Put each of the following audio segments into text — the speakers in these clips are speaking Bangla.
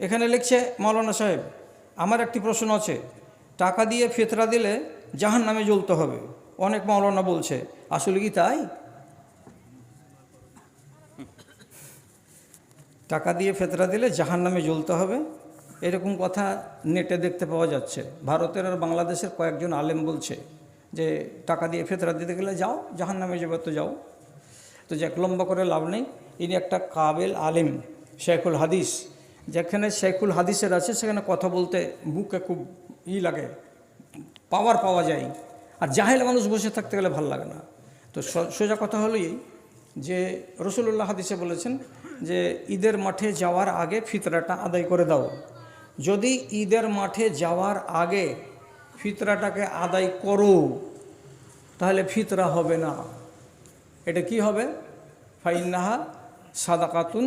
এখানে লিখছে, মৌলানা সাহেব, আমার একটি প্রশ্ন আছে। টাকা দিয়ে ফেতরা দিলে জাহান নামে জ্বলতে হবে। অনেক মৌলানা বলছে। আসলে কি তাই? টাকা দিয়ে ফেতরা দিলে জাহান নামে জ্বলতে হবে? এরকম কথা নেটে দেখতে পাওয়া যাচ্ছে। ভারতের আর বাংলাদেশের কয়েকজন আলেম বলছে যে, টাকা দিয়ে ফেতরা দিতে গেলে যাও জাহান নামে যাবে তো যাও। তো যাক, লম্বা করে লাভ নেই। ইনি একটা কাবেল আলেম, শেখুল হাদিস। যেখানে শেখুল হাদিসের আছে, সেখানে কথা বলতে বুকে খুব ই লাগে পাওয়ার পাওয়া যায়। আর জাহেল মানুষ বসে থাকতে গেলে ভালো লাগে না। তো সোজা কথা হলো এই যে রসুল্লাহ হাদিসে বলেছেন যে, ঈদের মাঠে যাওয়ার আগে ফিতরাটা আদায় করে দাও। যদি ঈদের মাঠে যাওয়ার আগে ফিতরাটাকে আদায় করো, তাহলে ফিতরা হবে না। এটা কি হবে? ফাইন্নাহা সাদাকাতুন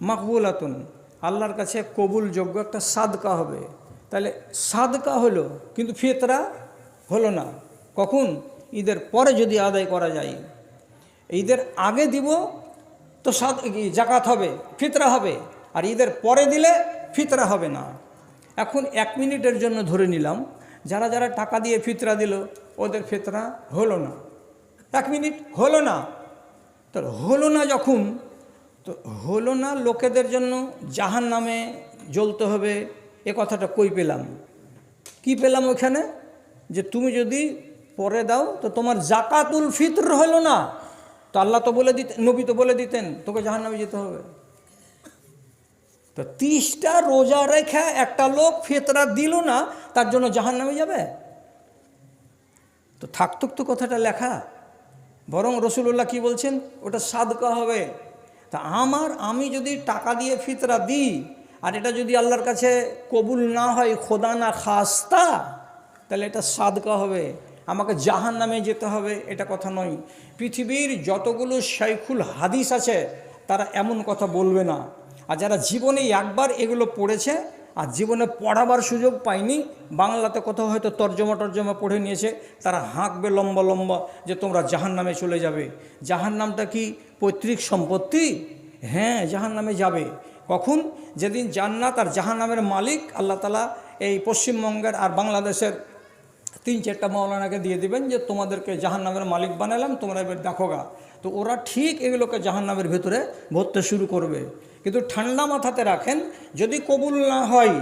মাকবুলাতুন। আল্লাহর কাছে কবুলযোগ্য একটা সাদকা হবে। তাহলে সাদকা হলো, কিন্তু ফিতরা হলো না। কখন? ঈদের পরে যদি আদায় করা যায়। ঈদের আগে দিব তো সাদ জাকাত হবে, ফিতরা হবে। আর ঈদের পরে দিলে ফিতরা হবে না। এখন এক মিনিটের জন্য ধরে নিলাম, যারা যারা টাকা দিয়ে ফিতরা দিল, ওদের ফিতরা হলো না। এক মিনিট হলো না। তো হলো না যখন তো হলো না লোকেদের জন্য জাহান নামে জ্বলতে হবে? এ কথাটা কই পেলাম? কি পেলাম ওখানে? যে তুমি যদি পরে দাও, তো তোমার জাকাতুল ফিতর হলো না। তো আল্লাহ তো বলে দিতেন, নবী তো বলে দিতেন, তোকে জাহান নামে যেতে হবে। তো তিরিশটা রোজা রেখে একটা লোক ফেতরা দিল না, তার জন্য জাহান নামে যাবে? তো থাকতুক তো কথাটা লেখা। বরং রসুল্লাহ কি বলছেন? ওটা সাদকা হবে। তা আমার আমি যদি টাকা দিয়ে ফিতরা দিই, আর এটা যদি আল্লাহর কাছে কবুল না হয়, খোদা না খাস্তা, তাহলে এটা সাদকা হবে। আমাকে জাহান নামে যেতে হবে, এটা কথা নয়। পৃথিবীর যতগুলো শাইখুল হাদিস আছে, তারা এমন কথা বলবে না। আর যারা জীবনে একবার এগুলো পড়েছে আর জীবনে পড়াবার সুযোগ পায়নি বাংলাতে কোথাও হয়তো তর্জমা টর্জমা পড়ে নিয়েছে, তারা হাঁকবে লম্বা লম্বা যে তোমরা জাহান নামে চলে যাবে। জাহান নামটা কি পৈতৃক সম্পত্তি? হ্যাঁ জাহান নামে যাবে। কখন? যেদিন জান্নাত আর জাহান নামের মালিক আল্লাহ তালা এই পশ্চিমবঙ্গের আর বাংলাদেশের তিন চারটা মাওলানাকে দিয়ে দিবেন যে তোমাদেরকে জাহান নামের মালিক বানালাম, তোমরা এবার দেখো গা তো ওরা ঠিক এগুলোকে জাহান নামের ভেতরে ভরতে শুরু করবে। কিন্তু ঠান্ডা মাথাতে রাখেন, যদি কবুল না হয়,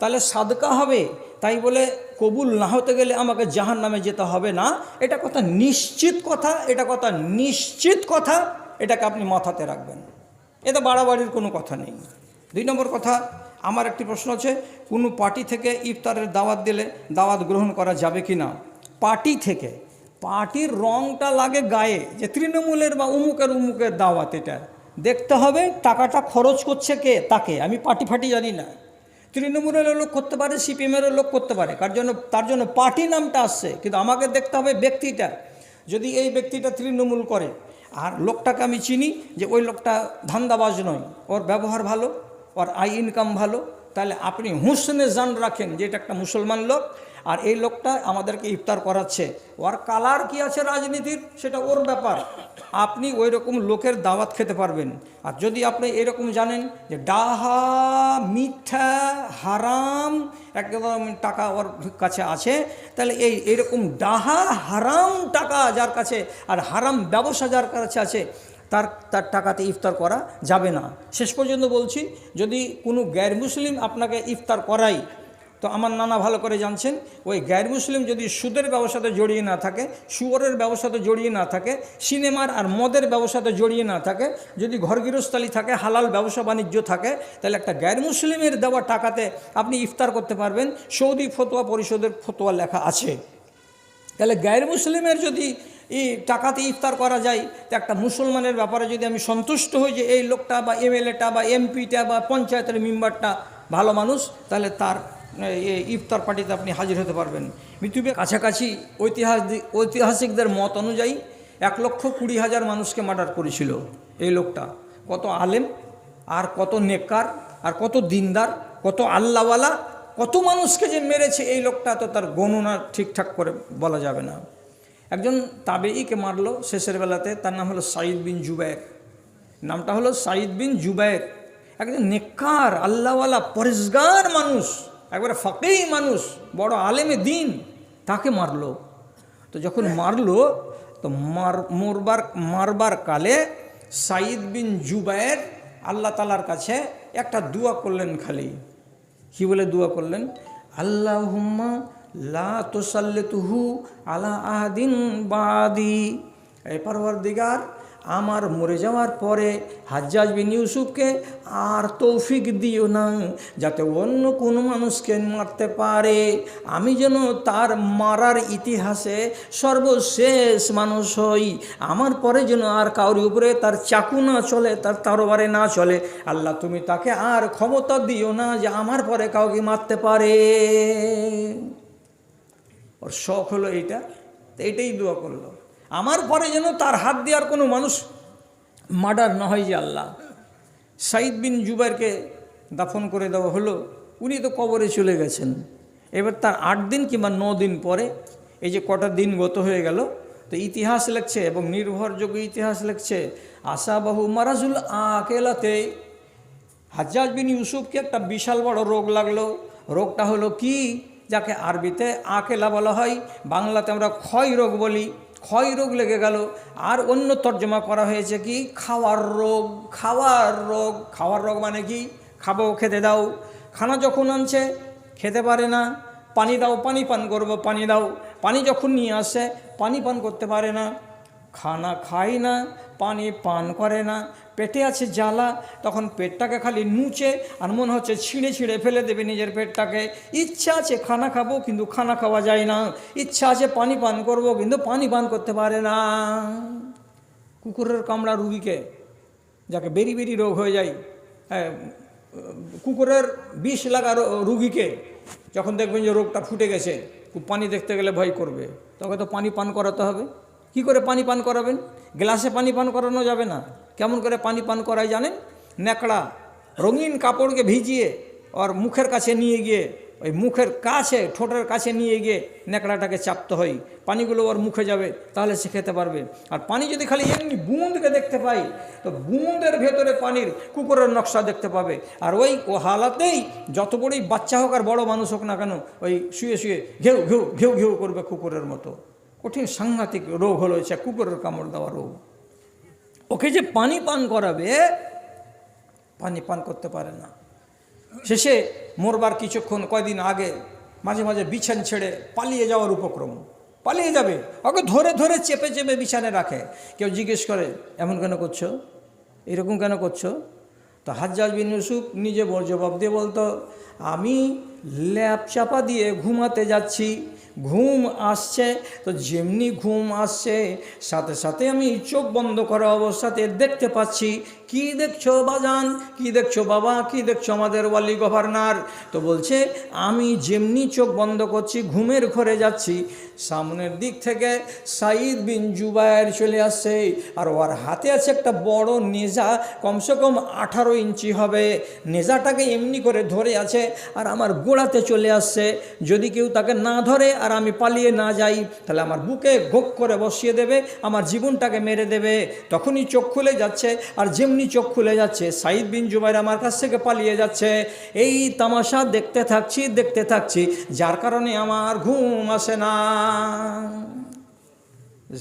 তাহলে সাদকা হবে। তাই বলে, কবুল না হতে গেলে আমাকে জাহান নামে যেতে হবে না। এটা কথা নিশ্চিত কথা, এটা কথা নিশ্চিত কথা, এটাকে আপনি মাথাতে রাখবেন। এতে বাড়াবাড়ির কোনো কথা নেই। দুই নম্বর কথা আমার একটি প্রশ্ন আছে, কোনো পার্টি থেকে ইফতারের দাওয়াত দিলে দাওয়াত গ্রহণ করা যাবে কি না? পার্টি থেকে। পার্টির রংটা লাগে গায়ে, যে তৃণমূলের বা উমুকের উমুকের দাওয়াত এটা। দেখতে হবে টাকাটা খরচ করছে কে, তাকে। আমি পার্টি ফাটি জানি না। তৃণমূলের লোক করতে পারে সিপিএমেরও লোক করতে পারে। কার জন্য, তার জন্য পার্টি নামটা আসছে, কিন্তু আমাকে দেখতে হবে ব্যক্তিটা। যদি এই ব্যক্তিটা তৃণমূল করে, আর লোকটাকে আমি চিনি যে ওই লোকটা ধান্দাবাজ নয়, ওর ব্যবহার ভালো ওর আই ইনকাম ভালো তাহলে আপনি হুসনে জান রাখেন যে এটা একটা মুসলমান লোক আর এই লোকটা আমাদেরকে ইফতার করাচ্ছে ওর কালার কি আছে রাজনীতির সেটা ওর ব্যাপার আপনি ওই রকম লোকের দাওয়াত খেতে পারবেন আর যদি আপনি এরকম জানেন যে ডাহা মিথ্যা হারাম একদম টাকা ওর কাছে আছে তাহলে এই এরকম ডাহা হারাম টাকা যার কাছে আর হারাম ব্যবসা যার কাছে আছে তার তার টাকাতে ইফতার করা যাবে না। শেষ পর্যন্ত বলছি, যদি কোনো গ্যার মুসলিম আপনাকে ইফতার করাই তো আমার নানা ভালো করে জানছেন, ওই গ্যার মুসলিম যদি সুদের ব্যবসাতে জড়িয়ে না থাকে, শুয়োরের ব্যবসাতে জড়িয়ে না থাকে, সিনেমার আর মদের ব্যবসাতে জড়িয়ে না থাকে, যদি ঘর গৃহস্থালি থাকে, হালাল ব্যবসা বাণিজ্য থাকে, তাহলে একটা গ্যার মুসলিমের দেওয়া টাকাতে আপনি ইফতার করতে পারবেন। সৌদি ফতোয়া পরিষদের ফতোয়া লেখা আছে। তাহলে গ্যার মুসলিমের যদি টাকাতে ইফতার করা যায়, তো একটা মুসলমানের ব্যাপারে যদি আমি সন্তুষ্ট হই যে এই লোকটা বা এমএলএটা বা এমপিটা বা পঞ্চায়েতের মেম্বারটা ভালো মানুষ, তাহলে তার ইফতার পার্টিতে আপনি হাজির হতে পারবেন। পৃথিবীর কাছাকাছি ঐতিহাসিক, ঐতিহাসিকদের মত অনুযায়ী এক লক্ষ কুড়ি হাজার মানুষকে মার্ডার করেছিল এই লোকটা। কত আলেম, আর কত নেককার, আর কত দিনদার, কত আল্লাহওয়ালা, কত মানুষকে যে মেরেছে এই লোকটা, তো তার গণনা ঠিকঠাক করে বলা যাবে না। একজন তাবেইকে মারলো শেষের বেলাতে, তার নাম হলো সাইদ বিন জুবায়ের। নামটা হলো সাইদ বিন জুবায়ের। একজন নেককার, আল্লাহওয়ালা, পরিষ্কার মানুষ, একবারে ফাঁকেই মানুষ, বড় আলেমে দিন, তাকে মারলো। তো যখন মারলো, তো মার, মরবার, মারবার কালে সাইদ বিন জুবায়ের আল্লাহ তালার কাছে একটা দোয়া করলেন খালি। কি বলে দোয়া করলেন? আল্লাহ হুম্মা লা আলা আহাদিন বাদি। পারওয়ার দিগার আমার মরে যাওয়ার পরে হাজ্জাজ বিন ইউসুফকে আর তৌফিক দিও না, যাতে অন্য কোনো মানুষকে মারতে পারে। আমি যেন তার মারার ইতিহাসে সর্বশেষ মানুষ হই। আমার পরে যেন আর কাউরি উপরে তার চাকু না চলে, তার তারবারে না চলে। আল্লাহ, তুমি তাকে আর ক্ষমতা দিও না যে আমার পরে কাউকে মারতে পারে। ওর শখ হলো এইটা, তো এটাই দোয়া করল। আমার পরে যেন তার হাত দেওয়ার কোনো মানুষ মার্ডার না হয় যে আল্লাহ। সাইদ বিন জুবাইরকে দাফন করে দেওয়া হলো, উনি তো কবরে চলে গেছেন। এবার তার আট দিন কিংবা ন দিন পরে এই যে কটা দিন গত হয়ে গেল, তো ইতিহাস লেখছে এবং নির্ভরযোগ্য ইতিহাস লেখছে আশাবাহু মারাজুল আকেলাতে। হাজ্জাজ বিন ইউসুফকে একটা বিশাল বড় রোগ লাগল। রোগটা হলো কি? যাকে আরবিতে আকেলা বলা হয়, বাংলাতে আমরা ক্ষয় রোগ বলি। ক্ষয় রোগ লেগে গেল। আর অন্য তর্জমা করা হয়েছে কি? খাওয়ার রোগ খাওয়ার রোগ। খাওয়ার রোগ মানে কি? খাব, খেতে দাও। খানা যখন আনছে, খেতে পারে না। পানি দাও, পানি পান করব, পানি দাও। পানি যখন নিয়ে আসে, পানি পান করতে পারে না। খানা খায় না। পানি পান করে না। পেটে আছে জ্বালা, তখন পেটটাকে খালি নুচে আর মনে হচ্ছে ছিঁড়ে ছিঁড়ে ফেলে দেবে নিজের পেটটাকে। ইচ্ছা আছে খানা খাব, কিন্তু খানা খাওয়া যায় না। ইচ্ছা আছে পানি পান করব, কিন্তু পানি পান করতে পারে না। কুকুরের কামড়া রুগীকে, যাকে বেরি বেরি রোগ হয়ে যায় কুকুরের বিষ লাগা রুগীকে, যখন দেখবেন যে রোগটা ফুটে গেছে পানি দেখতে গেলে ভয় করবে। তবে তো পানি পান করাতে হবে। কি করে পানি পান করাবেন? গ্লাসে পানি পান করানো যাবে না। কেমন করে পানি পান করায় জানেন? ন্যাকড়া রঙিন কাপড়কে ভিজিয়ে ওর মুখের কাছে নিয়ে গিয়ে, ওই মুখের কাছে, ঠোঁটের কাছে নিয়ে গিয়ে ন্যাকড়াটাকে চাপতে হয়। পানিগুলো ওর মুখে যাবে, তাহলে সে খেতে পারবে। আর পানি যদি খালি এমনি বুঁদকে দেখতে পাই তো বুঁদের ভেতরে পানির কুকুরের নকশা দেখতে পাবে। আর ওই ও হালাতেই যত বড়ই বাচ্চা হোক আর বড় মানুষ হোক না কেন, ওই শুয়ে শুয়ে ঘেউ ঘেউ ঘেউ ঘেউ করবে কুকুরের মতো। কঠিন সাংঘাতিক রোগ হলো সে কুকুরের কামড় দেওয়া রোগ। ওকে যে পানি পান করাবে, পানি পান করতে পারে না। শেষে মরবার কিছুক্ষণ, কয়দিন আগে মাঝে মাঝে বিছান ছেড়ে পালিয়ে যাওয়ার উপক্রম। পালিয়ে যাবে, ওকে ধরে ধরে চেপে চেপে বিছানে রাখে। কেউ জিজ্ঞেস করে, এমন কেন করছ? এরকম কেন করছ? তো হাজ্জাজ বিন ইউসুফ নিজে জবাব দিয়ে বলতো, আমি ল্যাপ চাপা দিয়ে ঘুমাতে যাচ্ছি ঘুম আসছে। তো যেমনি ঘুম আসছে, সাথে সাথে আমি চোখ বন্ধ করা অবস্থাতে দেখতে পাচ্ছি কি দেখছ বাজান? কি দেখছ বাবা? কি দেখছ আমাদের ওয়ালি গভর্নর? তো বলছে, আমি যেমনি চোখ বন্ধ করছি, ঘুমের ঘরে যাচ্ছি, সামনের দিক থেকে সাইদ বিন জুবায়ের চলে আসছে। আর ওর হাতে আছে একটা বড় নেজা, কমসে কম আঠারো ইঞ্চি হবে। নেজাটাকে এমনি করে ধরে আছে আর আমার গোড়াতে চলে আসছে। যদি কেউ তাকে না ধরে আর আমি পালিয়ে না যাই, তাহলে আমার বুকে গোক করে বসিয়ে দেবে, আমার জীবনটাকে মেরে দেবে। তখনই চোখ খুলে যাচ্ছে আর যেমনি চোখ খুলে যাচ্ছে। সাইদ বিন জুবাইর আমার কাছ থেকে পালিয়ে যাচ্ছে। এই তামাশা দেখতে থাকছি দেখতে থাকছি। যার কারণে আমার ঘুম আসে না।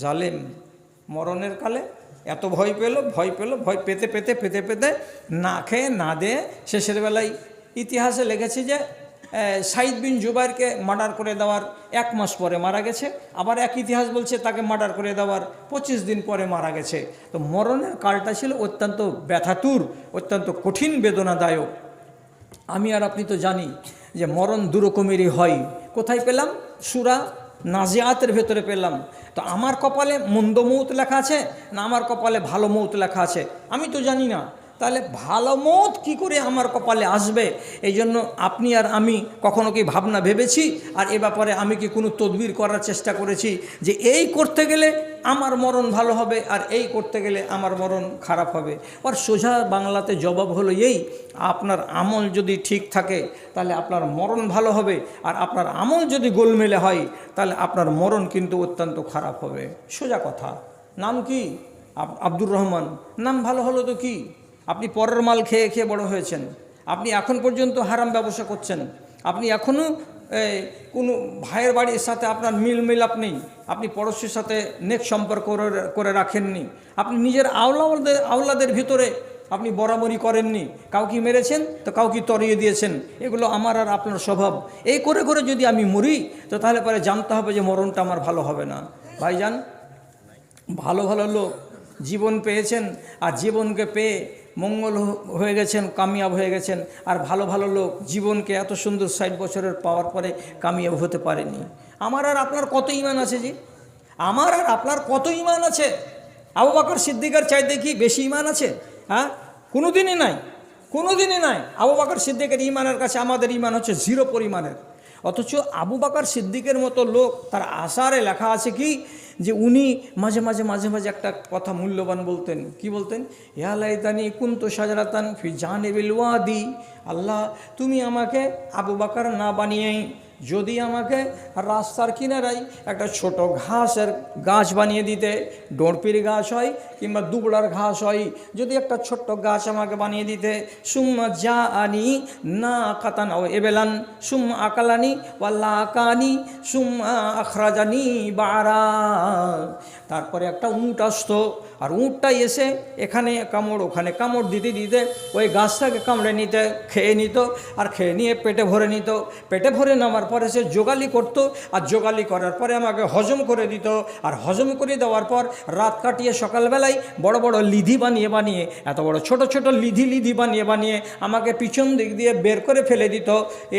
জালেম মরণের কালে এত ভয় পেল ভয় পেল, ভয় পেতে পেতে পেতে পেতে না খেয়ে, না দিয়ে শেষের বেলায় ইতিহাসে লেগেছে যে সাইদ বিন জুবাইরকে মার্ডার করে দেওয়ার এক মাস পরে মারা গেছে। আবার এক ইতিহাস বলছে তাকে মার্ডার করে দেওয়ার পঁচিশ দিন পরে মারা গেছে। তো মরণের কালটা ছিল অত্যন্ত ব্যথাতুর, অত্যন্ত কঠিন, বেদনাদায়ক। আমি আর আপনি তো জানি যে মরণ দুরকমেরই হয়। কোথায় পেলাম? সুরা নাজিয়াতের ভেতরে পেলাম। তো আমার কপালে মন্দ মৌত লেখা আছে না আমার কপালে ভালো মৌত লেখা আছে? আমি তো জানি না। তাহলে ভালো মত কি করে আমার কপালে আসবে? এই জন্য আপনি আর আমি কখনো কি ভাবনা ভেবেছি? আর এ ব্যাপারে আমি কি কোনো তদবির করার চেষ্টা করেছি? যে এই করতে গেলে আমার মরণ ভালো হবে, আর এই করতে গেলে আমার মরণ খারাপ হবে। আর সোজা বাংলাতে জবাব হলো এই, আপনার আমল যদি ঠিক থাকে, তাহলে আপনার মরণ ভালো হবে। আর আপনার আমল যদি গোলমেলে হয়, তাহলে আপনার মরণ কিন্তু অত্যন্ত খারাপ হবে। সোজা কথা। নাম কি? আব- আব্দুর রহমান। নাম ভালো হলো তো কি? আপনি পরের মাল খেয়ে খেয়ে বড় হয়েছেন। আপনি এখন পর্যন্ত হারাম ব্যবসা করছেন। আপনি এখনও কোনো ভাইয়ের বাড়ির সাথে আপনার মিল মিলাপ নেই। আপনি পড়শির সাথে নেক সম্পর্ক করে- রাখেননি। আপনি নিজের আওলাদের আওলাদের ভিতরে আপনি বরাবরই করেননি। কাউকে মেরেছেন, তো কাউকে তরিয়ে দিয়েছেন। এগুলো আমার আর আপনার স্বভাব। এই করে করে যদি আমি মরি, তো তাহলে পরে জানতে হবে যে মরণটা আমার ভালো হবে না। ভাইজান, ভালো ভালো লোক জীবন পেয়েছেন। আর জীবনকে পেয়ে মঙ্গল হয়ে গেছেন, কামিয়াব হয়ে গেছেন, আর ভালো ভালো লোক জীবনকে এত সুন্দর ষাট বছরের পাওয়ার পরে কামিয়াব হতে পারেনি। আমার আর আপনার কত ইমান আছে জি? আমার আর আপনার কত ইমান আছে? আবু বাকর সিদ্দিকার চাইতে কি বেশি ইমান আছে? হ্যাঁ? কোনো দিনই নাই কোনো দিনই নাই। আবু বাকর সিদ্দিকের ইমানের কাছে আমাদের ইমান হচ্ছে জিরো পরিমাণের। অথচ আবু বাকর সিদ্দিকের মতো লোক, তার আসারে লেখা আছে কি? যে উনি মাঝে মাঝে মাঝে মাঝে একটা কথা মূল্যবান বলতেন। কি বলতেন? ইয়ালাইতানি কুন্ত সাজারাতান ফি জানেবিল ওয়াদি। আল্লাহ, তুমি আমাকে আবু বাকার না বানিয়েই যদি আমাকে রাস্তার কিনারাই একটা ছোট ঘাসের গাছ বানিয়ে দিতে, ডোরপির গাছ হয় কিংবা দুবড়ার ঘাস হয়, যদি একটা ছোট্ট গাছ আমাকে বানিয়ে দিতে, সুম্মা যা আনি না কাতান ও এবেলান, সুম্মা আকালানি বা লাকানি সুম্মা আখরাজানি বারা তারপরে একটা উঁট আসতো, আর উঁটটা এসে এখানে কামড়, ওখানে কামড় দিতে দিতে ওই গাছটাকে কামড়ে নিতে, খেয়ে নিত, আর খেয়ে নিয়ে পেটে ভরে নিত। পেটে ভরে নেওয়ার পরে সে জোগালি করতো, আর জোগালি করার পরে আমাকে হজম করে দিত। আর হজম করে দেওয়ার পর রাত কাটিয়ে সকালবেলায় বড় বড় লিধি বানিয়ে বানিয়ে, এত বড় ছোট ছোট লিধি লিধি বানিয়ে বানিয়ে আমাকে পিছন দিক দিয়ে বের করে ফেলে দিত।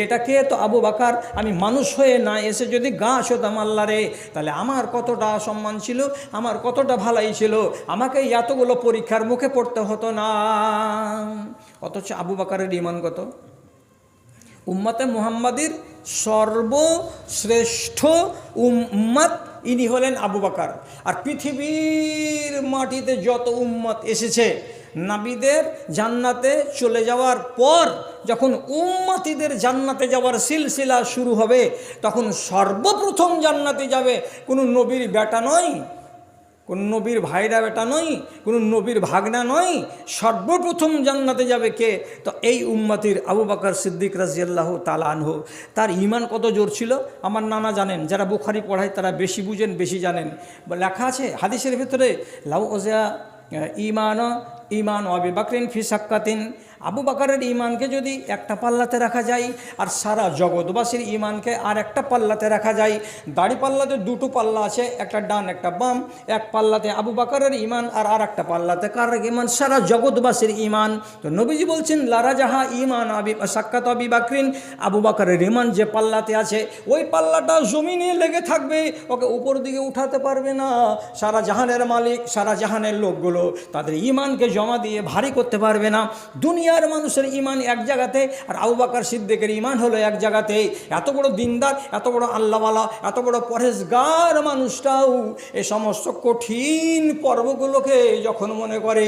এটাকে তো আবু বাকার? আমি মানুষ হয়ে না এসে যদি গাছ হতাম আল্লাহ রে তাহলে আমার কতটা সম্মান ছিল? আমার কতটা ভালাই ছিল, আমাকে এতগুলো পরীক্ষার মুখে পড়তে হতো না। অথচ আবু বাকারের ইমান কত? উম্মতে মুহাম্মাদির সর্বশ্রেষ্ঠ উম্মত ইনি হলেন আবু বাকার। আর পৃথিবীর মাটিতে যত উম্মত এসেছে, নাবিদের জান্নাতে চলে যাওয়ার পর যখন উম্মাতিদের জান্নাতে যাওয়ার সিলসিলা শুরু হবে, তখন সর্বপ্রথম জান্নাতে যাবে কোনো নবীর বেটা নয় কোন নবীর ভাইরা বেটা নয়, কোনো নবীর ভাগনা নয়, সর্বপ্রথম জান্নাতে যাবে কে? তো এই উম্মাতির আবু বাকর সিদ্দিক রাজিয়াল্লাহ তালা আনহু। তার ইমান কত জোর ছিল? আমার নানা জানেন, যারা বুখারি পড়ায় তারা বেশি বুঝেন, বেশি জানেন। লেখা আছে হাদিসের ভিতরে, লাউ ওজা ইমান ইমান আবি বাকরিন ফি সাক্কাতিন আবু বাকারের ইমানকে যদি একটা পাল্লাতে রাখা যায়, আর সারা জগৎবাসীর ইমানকে আর একটা পাল্লাতে রাখা যায়, দাড়ি পাল্লাতে দুটো পাল্লা আছে, একটা ডান, একটা বাম, এক পাল্লাতে আবু বাকারের ইমান আর আর একটা পাল্লাতে কার ইমান সারা জগৎবাসীর ইমান তো নবীজি বলছেন লারা জাহা ইমান আবি সাক্ষাৎ আবি বাকরিন। আবু বাকারের ইমান যে পাল্লাতে আছে, ওই পাল্লাটা জমিনে লেগে থাকবে, ওকে উপর দিকে উঠাতে পারবে না। সারা জাহানের মালিক, সারা জাহানের লোকগুলো তাদের ইমানকে জমা দিয়ে ভারী করতে পারবে না। দুনিয়ার মানুষের ইমান এক জায়গাতে, আর আবু বাকার সিদ্দিকের ইমান হলো এক জায়গাতে। এত বড় দিনদার, এত বড় আল্লাহওয়ালা, এত বড় পরেশগার মানুষটাও এ সমস্ত কঠিন পর্বগুলোকে যখন মনে করে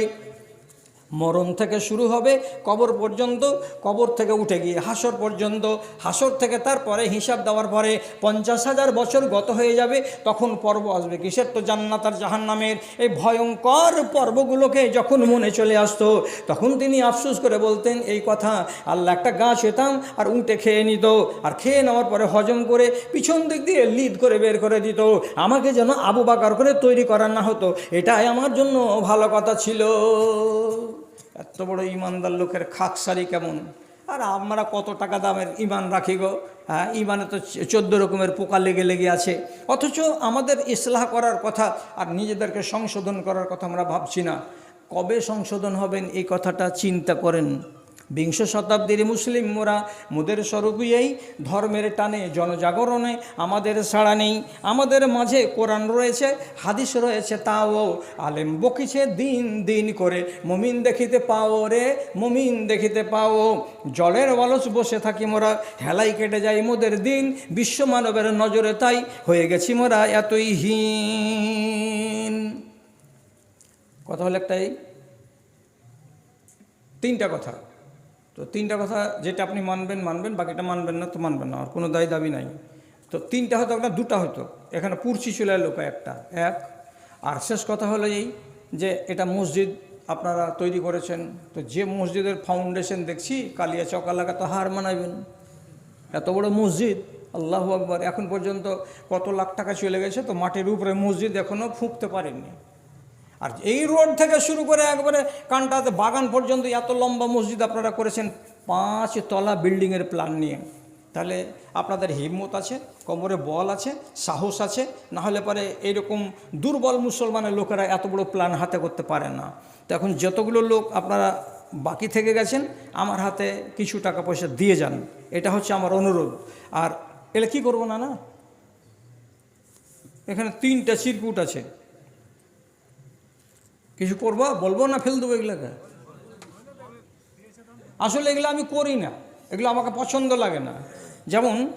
মরণ থেকে শুরু হবে, কবর পর্যন্ত, কবর থেকে উঠে গিয়ে হাসর পর্যন্ত, হাসর থেকে তারপরে হিসাব দেওয়ার পরে পঞ্চাশ হাজার বছর গত হয়ে যাবে, তখন পর্ব আসবে কিসের? তো জান্নাত আর জাহান্নামের এই ভয়ঙ্কর পর্বগুলোকে যখন মনে চলে আসতো, তখন তিনি আফসোস করে বলতেন, এই কথা, আল্লাহ একটা গাছ হতাম আর উঁটে খেয়ে নিত, আর খেয়ে নেওয়ার পরে হজম করে পিছন দিক দিয়ে লিড করে বের করে দিত, আমাকে যেন আবু বাকার করে তৈরি করা না হতো। এটাই আমার জন্য ভালো কথা ছিল। এত বড় ইমানদার লোকের খাকসারি কেমন? আর আমরা কত টাকা দামের ইমান রাখি গো? হ্যাঁ ইমানে তো চোদ্দ রকমের পোকা লেগে লেগে আছে। অথচ আমাদের ইসলাহ করার কথা আর নিজেদেরকে সংশোধন করার কথা আমরা ভাবছি না। কবে সংশোধন হবেন এই কথাটা চিন্তা করেন। বিংশ শতাব্দীর মুসলিম মোরা মোদের স্বরূপই ধর্মের টানে, জনজাগরণে আমাদের ছাড়া নেই। আমাদের মাঝে কোরআন রয়েছে, হাদিস রয়েছে, তাও আলেম বকিছে দিন দিন করে। মমিন দেখিতে পাও রে, মমিন দেখিতে পাও। জলের অলস বসে থাকি মোরা, হেলাই কেটে যায় মোদের দিন। বিশ্ব মানবের নজরে তাই হয়ে গেছি মোরা এতই হীন। কথা হলো একটাই। তিনটা কথা। তো তিনটা কথা যেটা আপনি মানবেন মানবেন, বাকিটা মানবেন না, তো মানবেন না, আর কোনো দায় দাবি নাই। তো তিনটা হতো না দুটা হতো এখানে পুরছি চলে এলো একটা এক, আর শেষ কথা হলো এই যে এটা মসজিদ আপনারা তৈরি করেছেন। তো যে মসজিদের ফাউন্ডেশন দেখছি, কালিয়া চকালাকা তো হার মানাবেন এত বড় মসজিদ, আল্লাহ আকবর। এখন পর্যন্ত কত লাখ টাকা চলে গেছে, তো মাটির উপরে মসজিদ এখনও ফুঁকতে পারেননি। আর এই রোড থেকে শুরু করে একবারে কানটাতে বাগান পর্যন্ত এত লম্বা মসজিদ আপনারা করেছেন, পাঁচ তলা বিল্ডিংয়ের প্ল্যান নিয়ে। তাহলে আপনাদের হিম্মত আছে, কোমরে বল আছে, সাহস আছে, না হলে পরে এইরকম দুর্বল মুসলমানের লোকেরা এত বড় প্ল্যান হাতে করতে পারে না। তো এখন যতগুলো লোক আপনারা বাকি থেকে গেছেন, আমার হাতে কিছু টাকা পয়সা দিয়ে যান। এটা হচ্ছে আমার অনুরোধ। আর এটা কী করব না না এখানে তিনটা চিরকুট আছে। কিছু করব? বলব না? ফেল দেবো এগুলোকে? আসলে এগুলো আমি করি না। এগুলো আমাকে পছন্দ লাগে না। যেমন